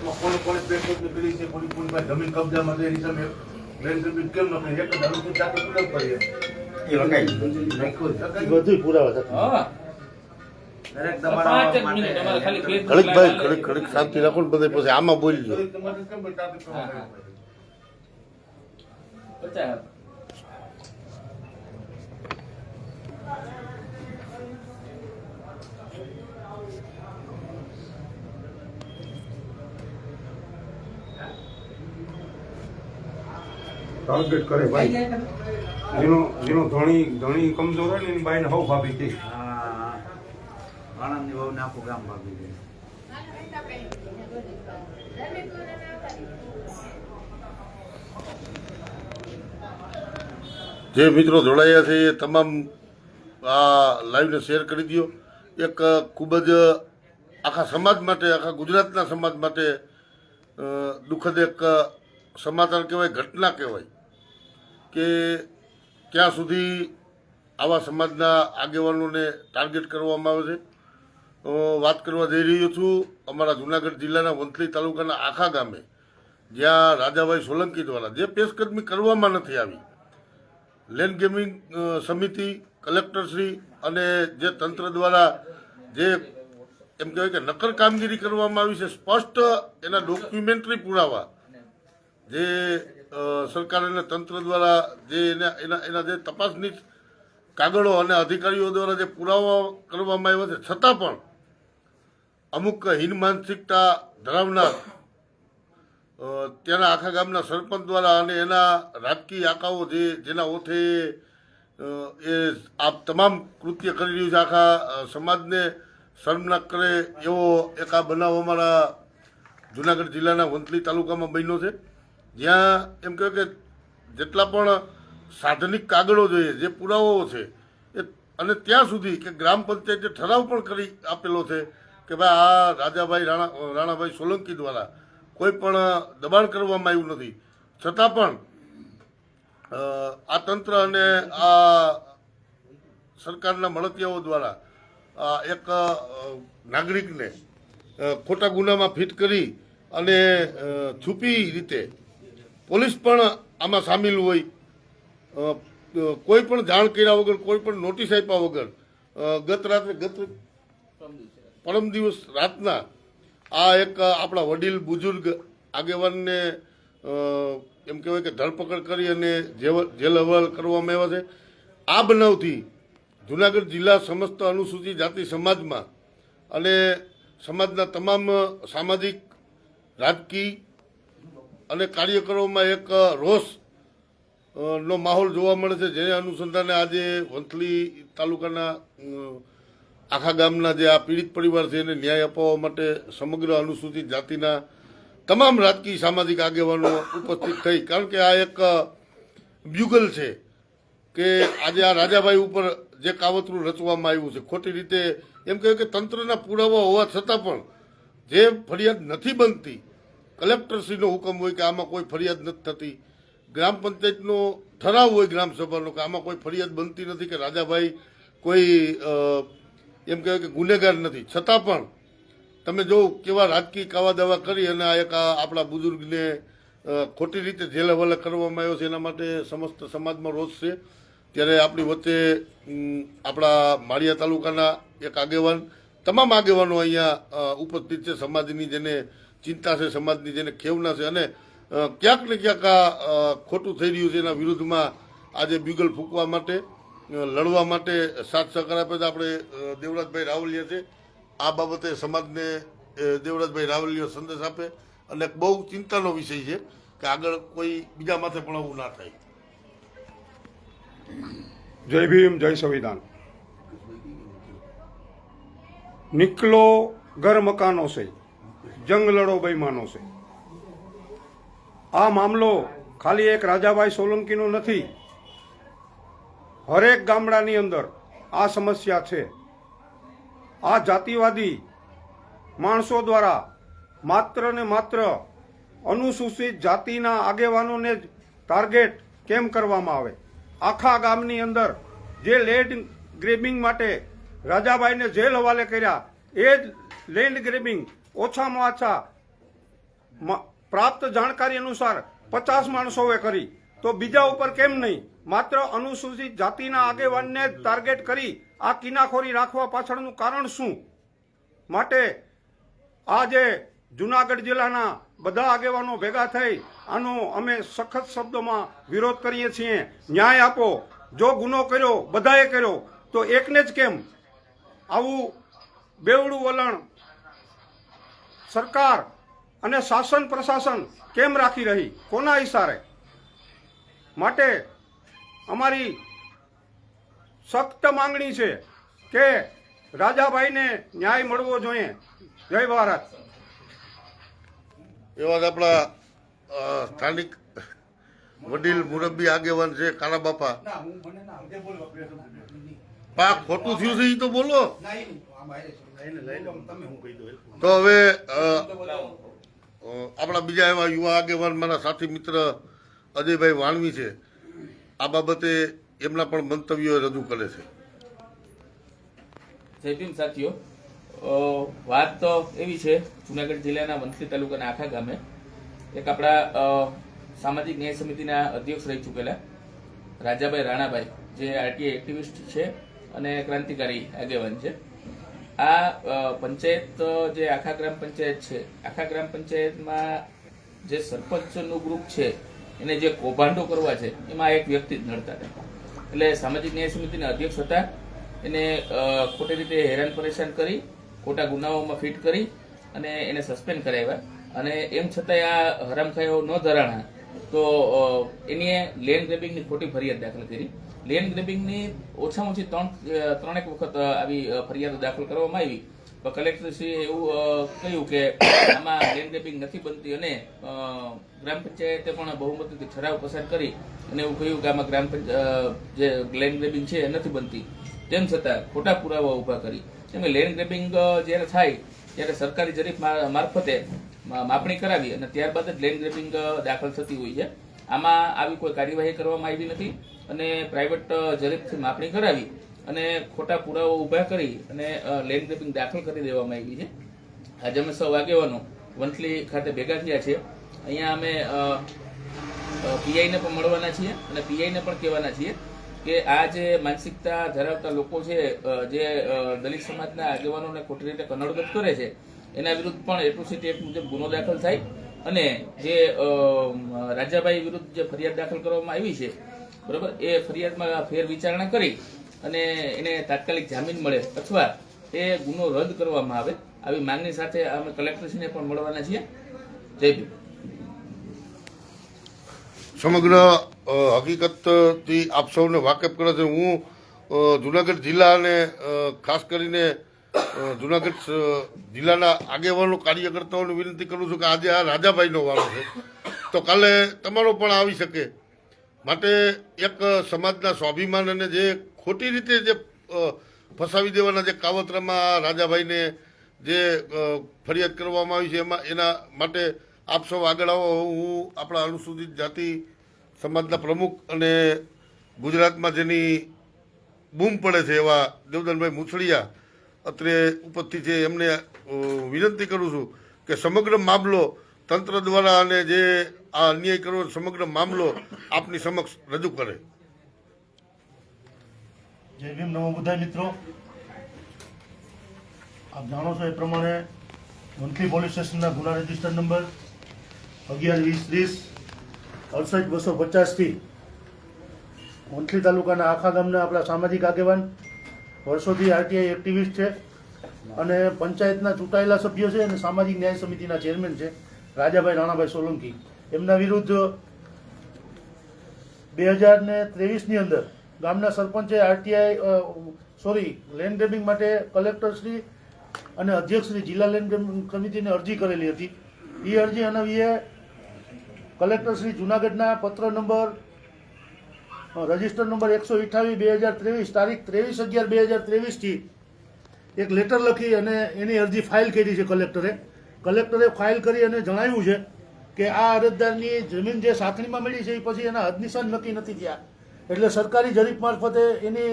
એમાં કોને કોને પેટ કોને કરી છે કોની કોની પાસે જમીન કબજામાં છે એની સામે બેન જમીન કેમ ન કરી? એક જ અનુસૂચિત જાતિ પૂરક કરીએ એ બધું પુરાવા હા. ખડીક ભાઈ ખડીક ખડીક શાંતિ રાખો ને બધે પછી આમાં બોલજો. કેમ પચાસ ટાર્ગેટ કરે ભાઈ. જેનો જેનો ધણી ધણી કમજોર હોય ને એની બાઈને હવ ભાભી કે હા આણંદની વહુને આખું ગામ ભાભી ગયું જે મિત્રો જોડાયા છે એ તમામ આ લાઈવને શેર કરી દો એક ખૂબ જ આખા સમાજ માટે આખા ગુજરાતના સમાજ માટે દુઃખદ એક સમાચાર કહેવાય ઘટના કહેવાય. કે ક્યાં સુધી આવા સમાજના આગેવાનોને ટાર્ગેટ કરવામાં આવે છે? વાત કરવા જઈ રહ્યો છું અમારા જુનાગઢ જિલ્લાના વંથલી તાલુકાના આખા ગામે, જ્યાં રાજાભાઈ સોલંકી દ્વારા જે પેશકદમી કરવામાં નથી આવી, લેન્ડ ગેમિંગ સમિતિ, કલેક્ટરશ્રી અને જે તંત્ર દ્વારા જે એમ કહેવાય કે નક્કર કામગીરી કરવામાં આવી છે, સ્પષ્ટ એના ડોક્યુમેન્ટરી પુરાવા જે સરકાર અને તંત્ર દ્વારા જે એના એના એના જે તપાસની કાગળો અને અધિકારીઓ દ્વારા જે પુરાવા કરવામાં આવ્યા છે, છતાં પણ અમુક હિન માનસિકતા ધરાવનાર ત્યાંના આખા ગામના સરપંચ દ્વારા અને એના રાજકીય આકાઓ જે, જેના ઓથે એ આ તમામ કૃત્ય કરી રહ્યું છે, આખા સમાજને શર્મનાક કરે એવો એક આ બનાવ અમારા જુનાગઢ જિલ્લાના વંથલી તાલુકામાં બન્યો છે. જ્યાં એમ કહેવાય કે જેટલા પણ સાધનિક કાગળો જોઈએ, જે પુરાવાઓ છે, એ અને ત્યાં સુધી કે ગ્રામ પંચાયતે ઠરાવ પણ કરી આપેલો છે કે ભાઈ આ રાજાભાઈ રાણા, રાણાભાઈ સોલંકી દ્વારા કોઈ પણ દબાણ કરવામાં આવ્યું નથી. છતાં પણ આ તંત્ર અને આ સરકારના મળતિયાઓ દ્વારા એક નાગરિકને ખોટા ગુનામાં ફિટ કરી અને છુપી રીતે પોલીસ પણ આમાં સામેલ હોય. કોઈ પણ જાણ કર્યા વગર, કોઈ પણ નોટિસ આપ્યા વગર ગત રાત્રે, ગત પરમ દિવસ રાતના આ એક આપણા વડીલ બુજુર્ગ આગેવાનને એમ કહેવાય કે ધરપકડ કરી અને જેલ હવાલ કરવામાં આવ્યા છે. આ બનાવથી જુનાગઢ જિલ્લા સમસ્ત અનુસૂચિત જાતિ સમાજમાં અને સમાજના તમામ સામાજિક, રાજકીય અને કાર્યકરોમાં એક રોષ નો માહોલ જોવા મળે છે. જેને અનુસંધાને આજે વંથલી તાલુકાના આખા ગામના જે આ પીડિત પરિવાર છે, એને ન્યાય અપાવવા માટે સમગ્ર અનુસૂચિત જાતિના તમામ રાજકીય સામાજિક આગેવાનો ઉપસ્થિત થઈ. કારણ કે આ એક બ્યુગલ છે કે આજે આ રાજાભાઈ ઉપર જે કાવતરું રચવામાં આવ્યું છે, ખોટી રીતે એમ કહેવાય કે તંત્રના પુરાવા હોવા છતાં પણ જે ફરિયાદ નથી બનતી કલેક્ટરશ્રીનો હુકમ હોય કે આમાં કોઈ ફરિયાદ નથી થતી. ગ્રામ પંચાયતનો ઠરાવ હોય ગ્રામ સભાનો કે આમાં કોઈ ફરિયાદ બનતી નથી કે રાજાભાઈ કોઈ એમ કહેવાય કે ગુનેગાર નથી. છતાં પણ તમે જો કેવા રાજકીય કાવા દાવા કરી અને આ એક આપણા બુઝુર્ગને ખોટી રીતે જેલ હવાલે કરવામાં આવ્યો છે, એના માટે સમસ્ત સમાજમાં રોષ છે. ત્યારે આપણી વચ્ચે આપણા માળિયા તાલુકાના એક આગેવાન, તમામ આગેવાનો અહીંયા ઉપસ્થિત છે. સમાજની જેને ચિંતા છે, સમાજની જેને ખેવના છે અને ક્યાંક ને ક્યાંક આ ખોટું થઈ રહ્યું છે એના વિરુદ્ધમાં આજે બ્યુગલ ફૂંકવા માટે લડવા માટે સાથ સહકાર આપે છે. આપણે દેવરાજભાઈ રાવલિયા છે. આ બાબતે સમાજને દેવરાજભાઈ રાવલિયો સંદેશ આપે અને બહુ ચિંતાનો વિષય છે કે આગળ કોઈ બીજા માથે પણ આવું ના થાય. જય ભીમ, જય સંવિધાન. નિકલો ઘર મકાનો છે. જંગ લડો બેમાનો છે. આ મામલો ખાલી એક રાજાભાઈ સોલંકીનો નથી. હરેક ગામડાની અંદર આ સમસ્યા છે. આ જાતિવાદી માણસો દ્વારા માત્ર ને માત્ર અનુસૂચિત જાતિના આગેવાનોને જ ટાર્ગેટ કેમ કરવામાં આવે? આખા ગામની અંદર જે લેન્ડ ગ્રેબિંગ માટે રાજાભાઈને જેલ હવાલે કર્યા, એ જ લેન્ડ ગ્રેબિંગ ઓછામાં ઓછા પ્રાપ્ત જાણકારી અનુસાર પચાસ માણસોએ કરી. તો બીજા ઉપર કેમ નહીં? માત્ર અનુસૂચિત જાતિના આગેવાનને જ ટાર્ગેટ કરી આ કિનાખોરી રાખવા પાછળનું કારણ શું? માટે આજે જુનાગઢ જિલ્લાના બધા આગેવાનો ભેગા થઈ આનો અમે સખત શબ્દોમાં વિરોધ કરીએ છીએ. ન્યાય આપો. જો ગુનો કર્યો, બધાએ કર્યો, તો એકને જ કેમ? આવું બેવડું વલણ સરકાર અને શાસન પ્રશાસન કેમ રાખી રહી? કોના ઈશારે? માટે અમારી સખ્ત માંગણી છે કે રાજાભાઈને ન્યાય મળવો જોઈએ. જય ભારત. એવા જ આપણા સ્થાનિક વડીલ મુરબ્બી આગેવાન છે કાળા બાપા. પા, ખોટું થયું છે તો બોલો. તો હવે આપણા બીજા એવા યુવા આગેવાન મારા સાથી મિત્ર અજયભાઈ વાણવી છે. આ બાબતે એમના પણ મંતવ્યો રજૂ કરે છે. જય ભીમ સાથીઓ. વાત તો એવી છે, જુનાગઢ જિલ્લાના વંથલી તાલુકાના આખા ગામે. એક આપણા સામાજિક ન્યાય સમિતિના અધ્યક્ષ રહી ચૂકેલા રાજાભાઈ રાણાભાઈ, જે આરટીઆઈ એક્ટિવિસ્ટ છે. અને ક્રાંતિકારી આગેવાન છે. આ પંચાયત જે આખા ગ્રામ પંચાયત છે, આખા ગ્રામ પંચાયતમાં જે સરપંચનું ગ્રુપ છે, એને જે કૌભાંડો કરવા છે, એમાં એક વ્યક્તિ જ નડતા હતા. એટલે સામાજિક ન્યાય સમિતિના અધ્યક્ષ હતા. એને ખોટી રીતે હેરાન પરેશાન કરી, ખોટા ગુનાઓમાં ફિટ કરી અને એને સસ્પેન્ડ કરાવ્યા. અને એમ છતાંય આ હરામખાઈઓ ન ધરાણા તો એની લેન્ડ ગ્રેબિંગની ખોટી ફરિયાદ દાખલ કરી. લેન્ડ ગ્રેબિંગની ઓછામાં ઓછી ત્રણ ત્રણેક વખત આવી ફરિયાદો દાખલ કરવામાં આવી. પણ કલેક્ટરશ્રીએ એવું કહ્યું કે આમાં લેન્ડ ગ્રેબિંગ નથી બનતી અને ગ્રામ પંચાયતે પણ બહુમતીથી ઠરાવ પસાર કરી અને એવું કહ્યું કે આમાં ગ્રામ પંચાયત જે લેન્ડ ગ્રેબિંગ છે એ નથી બનતી. તેમ છતાં ખોટા પુરાવા ઊભા કરી. કેમ કે લેન્ડ ગ્રેબિંગ જ્યારે થાય, ત્યારે સરકારી જરીફ મારફતે માપણી કરાવી અને ત્યારબાદ જ લેન્ડ ગ્રેબિંગ દાખલ થતી હોય છે. આમાં આવી કોઈ કાર્યવાહી કરવામાં આવી નથી અને પ્રાઇવેટ જરીફથી માપણી કરાવી અને ખોટા પુરાવો ઊભા કરી અને લેન્ડ ગ્રેબિંગ દાખલ કરી દેવામાં આવી છે. આજે અમે સૌ આગેવાનો વંથલી ખાતે ભેગા થયા છે અહીંયા અમે પીઆઈને પણ મળવાના છીએ અને પીઆઈને પણ કહેવાના છીએ કે આ જે માનસિકતા ધરાવતા લોકો છે જે દલિત સમાજના આગેવાનોને ખોટી રીતે કનડગત કરે છે એના વિરુદ્ધ પણ એટ્રોસિટી એક્ટ મુજબ ગુનો દાખલ થાય. અને જે રાજાભાઈ વિરુદ્ધ જે ફરિયાદ દાખલ કરવામાં આવી છે, બરોબર, એ ફરિયાદમાં ફેર વિચારણા કરી અને એને તાત્કાલિક જામીન મળે અથવા એ ગુનો રદ કરવામાં આવે. આવી માંગણી સાથે અમે કલેક્ટરશ્રીને પણ મળવાના છીએ. જય ભીમ. સમગ્ર હકીકતથી આપ સૌને વાકેફ કરે છે. હું જુનાગઢ જિલ્લા અને ખાસ કરીને જુનાગઢ જિલ્લાના આગેવાનો, કાર્યકર્તાઓને વિનંતી કરું છું કે આજે આ રાજાભાઈનો વારો છે. તો કાલે તમારો પણ આવી શકે. માટે એક સમાજના સ્વાભિમાન અને જે ખોટી રીતે જે ફસાવી દેવાના જે કાવતરામાં રાજાભાઈને જે ફરિયાદ કરવામાં આવી છે, એમાં, એના માટે આપ સૌ આગળ આવો. હું આપણા અનુસૂચિત જાતિ સમાજના પ્રમુખ અને ગુજરાતમાં જેની બૂમ પડે છે એવા દેવદનભાઈ મુછડિયા અત્રે ઉપસ્થિત છે એમને વિનંતી કરું છું કે સમગ્ર મામલો તંત્ર દ્વારા અને જે આ અન્યાય કરવો સમગ્ર મામલો આપની સમક્ષ રજૂ કરે. જય ભીમ, નમો બુધાય મિત્રો. આપ જાણો છો એ પ્રમાણે મંથલી પોલીસ સ્ટેશનના ગુના રજિસ્ટર નંબર અગિયાર, વીસ, ત્રીસ, અડસઠ, બસો પચાસથી મંથલી તાલુકાના આખા ગામના આપણા સામાજિક આગેવાન વર્ષોથી આરટીઆઈ એક્ટિવિસ્ટ છે અને પંચાયતના ચૂંટાયેલા સભ્યો છે અને સામાજિક ન્યાય સમિતિના ચેરમેન છે, રાજાભાઈ રાણાભાઈ સોલંકી. એમના વિરુદ્ધ બે હજાર ને ત્રેવીસની અંદર ગામના સરપંચે આરટીઆઈ સોરી લેન્ડ ગ્રેબિંગ માટે કલેક્ટરશ્રી અને અધ્યક્ષશ્રી જિલ્લા લેન્ડ સમિતિને અરજી કરેલી હતી. એ અરજી અનવીએ કલેક્ટરશ્રી જુનાગઢના પત્ર નંબર રજિસ્ટર નંબર એકસો અઠ્ઠાવીસ બે હજાર ત્રેવીસ, તારીખ ત્રેવીસ અગિયાર બે હજાર ત્રેવીસથી એક લેટર લખી અને એની અરજી ફાઇલ કરી છે કલેક્ટરે. કલેક્ટરે ફાઇલ કરી અને જણાવ્યું છે કે આ અરજદારની જમીન જે સાંકણીમાં મળી છે એ પછી એના હદ નિશાન નક્કી નથી થયા. એટલે સરકારી જરીફ મારફતે એની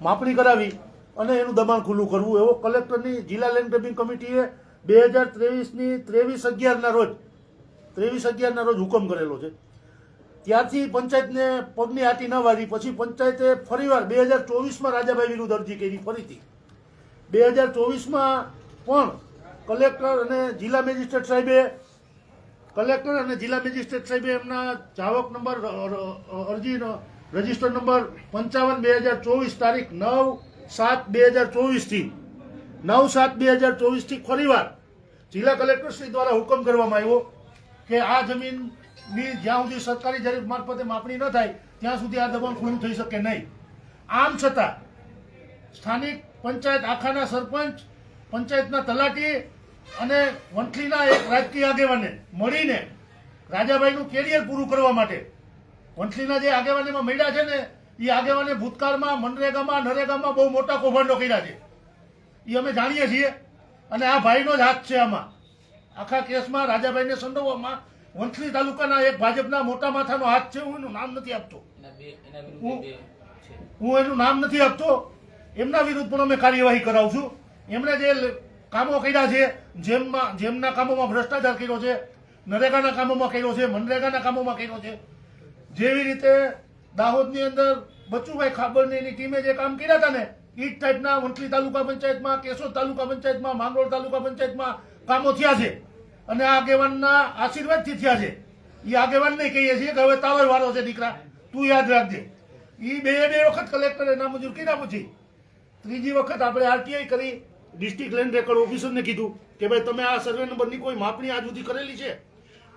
માપણી કરાવી અને એનું દબાણ ખુલ્લું કરવું. એવો કલેક્ટરની જિલ્લા લેન્ડ ગ્રેબિંગ કમિટીએ બે હજાર ત્રેવીસની ત્રેવીસ અગિયારના રોજ, ત્રેવીસ અગિયારના રોજ હુકમ કરેલો છે. ત્યારથી પંચાયતને પગની આટી ન વાળી. પછી પંચાયતે ફરીવાર બે હજાર ચોવીસમાં રાજાભાઈ વિરુદ્ધ અરજી કરી ફરીથી. બે હજાર ચોવીસમાં પણ કલેક્ટર અને જિલ્લા મેજિસ્ટ્રેટ સાહેબે, કલેક્ટર અને જિલ્લા મેજિસ્ટ્રેટ સાહેબે એમના જાવક નંબર અરજી રજિસ્ટર નંબર પંચાવન બે હજાર ચોવીસ તારીખ નવ સાત બે હજાર ચોવીસથી, નવ સાત બે હજાર ચોવીસથી ફરીવાર જિલ્લા કલેક્ટરશ્રી દ્વારા હુકમ કરવામાં આવ્યો કે આ જમીનની જ્યાં સુધી સરકારી જરીફ મારફતે માપણી ન થાય, ત્યાં સુધી આ દબાણ ખુલ્લું થઈ શકે નહીં. આમ છતાં, સ્થાનિક પંચાયત આખાના સરપંચ, પંચાયતના તલાટી અને વંથલીના એક રાજકીય આગેવાને મળીને રાજાભાઈનું કેરિયર પૂરું કરવા માટે વંથલીના જે આગેવાનીમાં મળ્યા છે ને એ આગેવાને ભૂતકાળમાં, મનરેગામાં, નરેગામાં બહુ મોટા કૌભાંડો કર્યા છે. એ અમે જાણીએ છીએ. અને આ ભાઈનો જ હાથ છે આમાં. આખા કેસમાં રાજાભાઈને સંડોવામાં વંથલી તાલુકાના એક ભાજપના મોટા માથાનો હાથ છે હું એનું નામ નથી આપતો. હું- હું એનું નામ નથી આપતો. એમના વિરુદ્ધ પણ અમે કાર્યવાહી કરાવશું એમણે જે કામો કર્યા છે જેમમાં જેમના કામોમાં ભ્રષ્ટાચાર કર્યો છે નરેગાના કામોમાં કર્યો છે મનરેગાના કામોમાં કર્યો છે જેવી રીતે દાહોદની અંદર બચુભાઈ ખાબરની એની ટીમે જે કામ કર્યા હતા ને એ જ ટાઈપના વંથલી તાલુકા પંચાયતમાં કેશોદ તાલુકા પંચાયતમાં માંગરોળ તાલુકા પંચાયતમાં કામો થયા છે. અને આગેવાનના આશીર્વાદથી થયા છે. એ આગેવાનને કહીએ છીએ કે હવે તારો વારો છે દીકરા, તું યાદ રાખજે. એ બે બે વખત કલેક્ટરે નામંજૂર કર્યા પછી. ત્રીજી વખત આપણે આરટીઆઈ કરી ડિસ્ટ્રિક્ટ લેન્ડ રેકોર્ડ ઓફિસરને કીધું કે ભાઈ તમે આ સર્વે નંબરની કોઈ માપણી આજ સુધી કરેલી છે?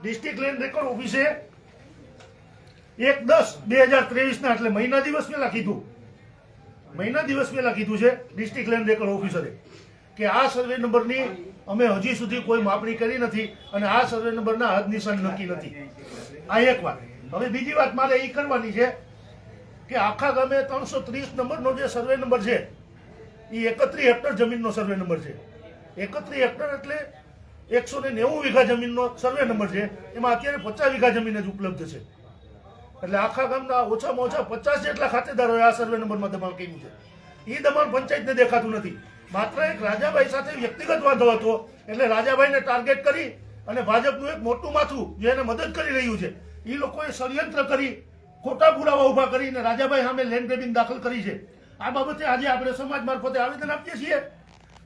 ડિસ્ટ્રિક્ટ લેન્ડ રેકોર્ડ ઓફિસે એક દસ બે હજાર ત્રેવીસના એટલે મહિના દિવસ પહેલા કીધું. મહિના દિવસ પહેલા કીધું છે ડિસ્ટ્રિક્ટ લેન્ડ રેકોર્ડ ઓફિસરે કે આ સર્વે નંબરની અમે હજી સુધી કોઈ માપણી કરી નથી અને આ સર્વે નંબરના હદ નિશાન નક્કી નથી. આ એક વાત. હવે બીજી વાત મારે એ કરવાની છે કે આખા ગામે ત્રણસો ત્રીસ નંબરનો જે સર્વે નંબર છે એ એકત્રીસ હેક્ટર જમીનનો સર્વે નંબર છે. એકત્રીસ હેક્ટર એટલે એકસો ને નેવું વીઘા જમીનનો સર્વે નંબર છે. એમાં અત્યારે પચાસ વીઘા જમીન જ ઉપલબ્ધ છે. એટલે આખા ગામના ઓછામાં ઓછા પચાસ જેટલા ખાતેદારોએ આ સર્વે નંબરમાં દબાણ કર્યું છે. એ દબાણ પંચાયતને દેખાતું નથી. માત્ર એક રાજાભાઈ સાથે વ્યક્તિગત વાંધો હતો. એટલે રાજાભાઈને ટાર્ગેટ કરી અને ભાજપનું એક મોટું માથું જે એને મદદ કરી રહ્યું છે, એ લોકોએ ષડયંત્ર કરી, ખોટા પુરાવા ઊભા કરીને રાજાભાઈ સામે લેન્ડ ગ્રેબિંગ દાખલ કરી છે. આ બાબતે આજે આપણે સમાજ મારફતે આવેદન આપીએ છીએ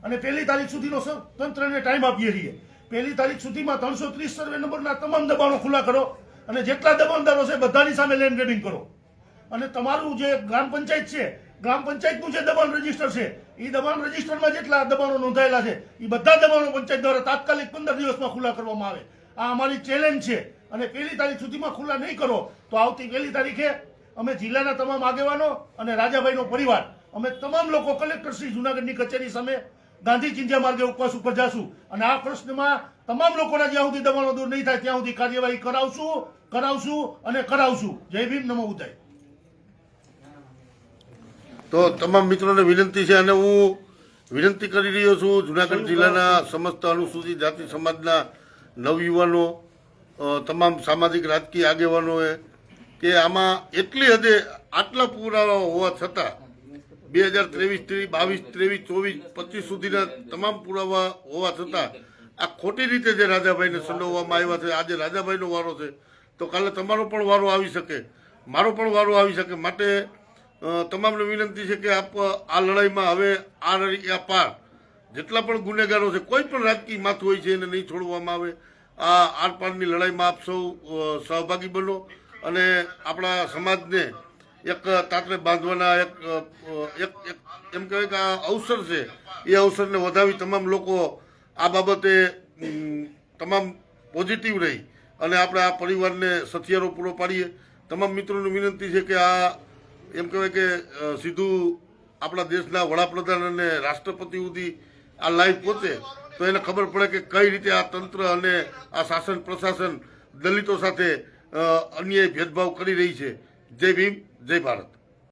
અને પહેલી તારીખ સુધીનો તંત્રને ટાઈમ આપીએ છીએ. પહેલી તારીખ સુધીમાં ત્રણસો ત્રીસ સર્વે નંબરના તમામ દબાણો ખુલ્લા કરો અને જેટલા દબાણદારો છે બધાની સામે લેન્ડ ગ્રેબિંગ કરો. અને તમારું જે ગ્રામ પંચાયત છે ગ્રામ પંચાયતનું જે દબાણ રજિસ્ટર છે એ દબાણ રજીસ્ટરમાં જેટલા દબાણો નોંધાયેલા છે એ બધા દબાણો પંચાયત દ્વારા તાત્કાલિક પંદર દિવસમાં ખુલ્લા કરવામાં આવે. આ અમારી ચેલેન્જ છે અને પહેલી તારીખ સુધીમાં ખુલ્લા નહીં કરો, તો આવતી પહેલી તારીખે અમે જિલ્લાના તમામ આગેવાનો અને રાજાભાઈનો પરિવાર, અમે તમામ લોકો કલેક્ટર શ્રી જુનાગઢની કચેરી સામે ગાંધી ચિંધ્યા માર્ગે ઉપવાસ ઉપર જાશું. અને આ પ્રશ્નમાં તમામ લોકોના જ્યાં સુધી દબાણો દૂર નહીં થાય, ત્યાં સુધી કાર્યવાહી કરાવશું કરાવશું અને કરાવશું. જય ભીમ, નમો ઉદય. તો તમામ મિત્રોને વિનંતી છે અને હું વિનંતી કરી રહ્યો છું જુનાગઢ જિલ્લાના સમસ્ત અનુસૂચિત જાતિ સમાજના નવયુવાનો તમામ સામાજિક રાજકીય આગેવાનોએ કે આમાં એટલી હદે આટલા પુરાવા હોવા છતાં બે હજાર ત્રેવીસ બાવીસ ત્રેવીસ ચોવીસ પચીસ સુધીના તમામ પુરાવા હોવા છતાં આ ખોટી રીતે જે રાજાભાઈને સંડોવવામાં આવ્યા છે આજે રાજાભાઈનો વારો છે તો કાલે તમારો પણ વારો આવી શકે મારો પણ વારો આવી શકે. માટે તમામને વિનંતી છે કે આપ, આ લડાઈમાં હવે આ આ પાર જેટલા પણ ગુનેગારો છે, કોઈ પણ રાજકીય માથું હોય છે એને નહીં છોડવામાં આવે. આ આરપારની લડાઈમાં આપ સૌ સહભાગી બનો અને આપણા સમાજને એક તાતને બાંધવાના એક એક એમ કહેવાય કે આ અવસર છે, એ અવસરને વધાવી તમામ લોકો આ બાબતે તમામ પોઝિટિવ રહી અને આપણે આ પરિવારને સથિયારો પૂરો પાડીએ. તમામ મિત્રોને વિનંતી છે કે આ એમ કહેવાય કે સીધું આપણા દેશના વડાપ્રધાન અને રાષ્ટ્રપતિ સુધી આ લાઈવ પહોંચે, તો એને ખબર પડે કે કઈ રીતે આ તંત્ર અને આ શાસન પ્રશાસન દલિતો સાથે અન્યાય ભેદભાવ કરી રહી છે. જય ભીમ, જય ભારત.